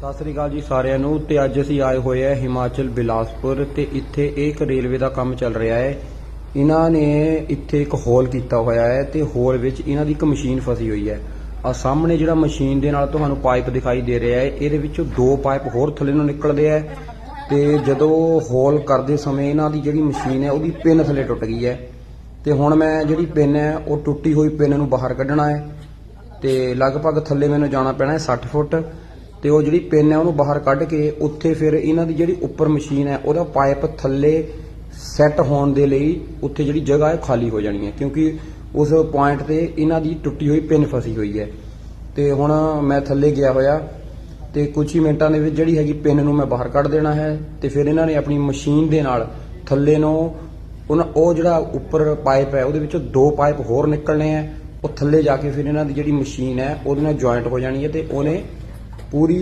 ਸਤਿ ਸ੍ਰੀ ਅਕਾਲ ਜੀ ਸਾਰਿਆਂ ਨੂੰ ਤੇ ਅੱਜ ਅਸੀਂ ਆਏ ਹੋਏ ਆ ਹਿਮਾਚਲ, ਬਿਲਾਸਪੁਰ ਤੇ ਇੱਥੇ ਇਹ ਇੱਕ ਰੇਲਵੇ ਦਾ ਕੰਮ ਚੱਲ ਰਿਹਾ ਹੈ। ਇਹਨਾਂ ਨੇ ਇੱਥੇ ਇੱਕ ਹੋਲ ਕੀਤਾ ਹੋਇਆ ਹੈ ਤੇ ਹੋਲ ਵਿੱਚ ਇਹਨਾਂ ਦੀ ਇੱਕ ਮਸ਼ੀਨ ਫਸੀ ਹੋਈ ਹੈ। ਆ ਸਾਹਮਣੇ ਜਿਹੜਾ ਮਸ਼ੀਨ ਦੇ ਨਾਲ ਤੁਹਾਨੂੰ ਪਾਈਪ ਦਿਖਾਈ ਦੇ ਰਿਹਾ ਹੈ, ਇਹਦੇ ਵਿੱਚੋਂ ਦੋ ਪਾਈਪ ਹੋਰ ਥੱਲੇ ਨੂੰ ਨਿਕਲਦੇ ਆ ਤੇ ਜਦੋਂ ਹੋਲ ਕਰਦੇ ਸਮੇਂ ਇਹਨਾਂ ਦੀ ਜਿਹੜੀ ਮਸ਼ੀਨ ਹੈ ਉਹਦੀ ਪਿੰਨ ਥੱਲੇ ਟੁੱਟ ਗਈ ਹੈ। ਤੇ ਹੁਣ ਮੈਂ ਜਿਹੜੀ ਪਿੰਨ ਹੈ, ਉਹ ਟੁੱਟੀ ਹੋਈ ਪਿੰਨ ਨੂੰ ਬਾਹਰ ਕੱਢਣਾ ਹੈ ਤੇ ਲਗਭਗ ਥੱਲੇ ਮੈਨੂੰ ਜਾਣਾ ਪੈਣਾ ਹੈ 60 ਫੁੱਟ। ਤੇ ਉਹ ਜਿਹੜੀ ਪਿੰਨ ਹੈ ਉਹਨੂੰ ਬਾਹਰ ਕੱਢ ਕੇ ਉੱਥੇ ਫਿਰ ਇਹਨਾਂ ਦੀ ਜਿਹੜੀ ਉੱਪਰ ਮਸ਼ੀਨ ਹੈ, ਉਹਦਾ ਪਾਈਪ ਥੱਲੇ ਸੈੱਟ ਹੋਣ ਦੇ ਲਈ ਉੱਥੇ ਜਿਹੜੀ ਜਗ੍ਹਾ ਹੈ ਖਾਲੀ ਹੋ ਜਾਣੀ ਹੈ, ਕਿਉਂਕਿ ਉਸ ਪੁਆਇੰਟ ਤੇ ਇਹਨਾਂ ਦੀ ਟੁੱਟੀ ਹੋਈ ਪਿੰਨ ਫਸੀ ਹੋਈ ਹੈ। ਤੇ ਹੁਣ ਮੈਂ ਥੱਲੇ ਗਿਆ ਹੋਇਆ ਤੇ ਕੁਝ ਹੀ ਮਿੰਟਾਂ ਦੇ ਵਿੱਚ ਜਿਹੜੀ ਹੈਗੀ ਪਿੰਨ ਨੂੰ ਮੈਂ ਬਾਹਰ ਕੱਢ ਦੇਣਾ ਹੈ ਤੇ ਫਿਰ ਇਹਨਾਂ ਨੇ ਆਪਣੀ ਮਸ਼ੀਨ ਦੇ ਨਾਲ ਥੱਲੇ ਨੂੰ ਉਹਨਾਂ, ਉਹ ਜਿਹੜਾ ਉੱਪਰ ਪਾਈਪ ਹੈ, ਉਹਦੇ ਵਿੱਚੋਂ ਦੋ ਪਾਈਪ ਹੋਰ ਨਿਕਲਣੇ ਆ ਉਹ ਥੱਲੇ ਜਾ ਕੇ ਫਿਰ ਇਹਨਾਂ ਦੀ ਜਿਹੜੀ ਮਸ਼ੀਨ ਹੈ, ਉਹਦੇ ਨਾਲ ਜੁਆਇੰਟ ਹੋ ਜਾਣੀ ਹੈ ਤੇ ਉਹਨੇ पूरी